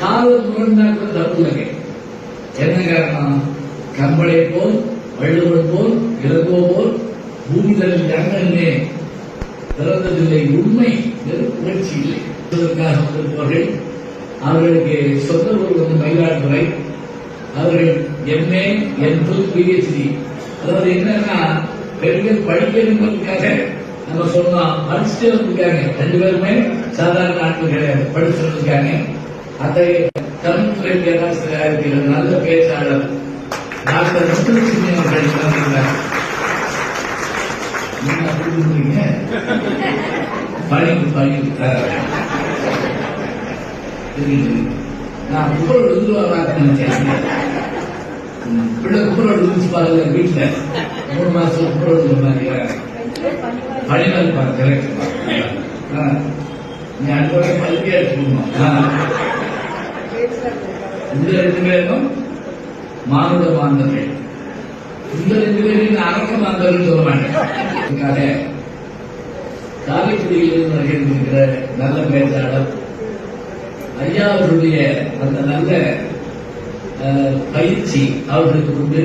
காதல் முரண்டா கூட தப்பு இல்லைங்க என்ன காரணம்? கம்பளை போல் வள்ளுவன் போல் இளங்கோ போல் பூமி பூமிதலில் யாருமே பிறந்ததில்லை. உண்மை வெறும் புகழ்ச்சி இல்லை. இதற்காக வந்திருப்பவர்கள் அவர்களுக்கு சொந்த ஊர் வந்து மயிலாடுதுறை அவர்கள் எம்ஏ எம்பு பிஹெச்டி அதாவது என்னன்னா பெண்கள் படிக்கணுங்கிறதுக்காக நம்ம சொன்னோம். படிச்சுட்டு இருக்காங்க ரெண்டு பேருமே சாதாரண ஆட்கள் கிடையாது. படிச்சுட்டு இருக்காங்க அத்தகைய தமிழ்துறை பேராசிரியராக இருக்கிற நல்ல பேச்சாளர். டாக்டர் முத்துலட்சுமி அவர்கள் வந்திருக்கிறார். நீங்க அப்படி சொல்றீங்க நான் குப்பரோடு எழுதுவாரான்னு நினைச்சேன். பிள்ளை குப்பரோடு எழுதிச்சு பாருங்க வீட்டுல. மூணு மாசம் குப்பரோடு சொன்னாங்க பழிமல் பார்க்கிறேன் நீ அடுத்த வரை இந்த ரெண்டு பேரும் மானுட மாந்தர்கள். இந்த ரெண்டு பேரையும் நான் அரக்க மாந்தர்கள் சொல்ல மாட்டேன். அதுக்காக காரைக்குடியில் வருகின்ற நல்ல பேச்சாளர் ஐயா அவர்களுடைய அந்த நல்ல பயிற்சி அவர்களுக்கு உண்டு.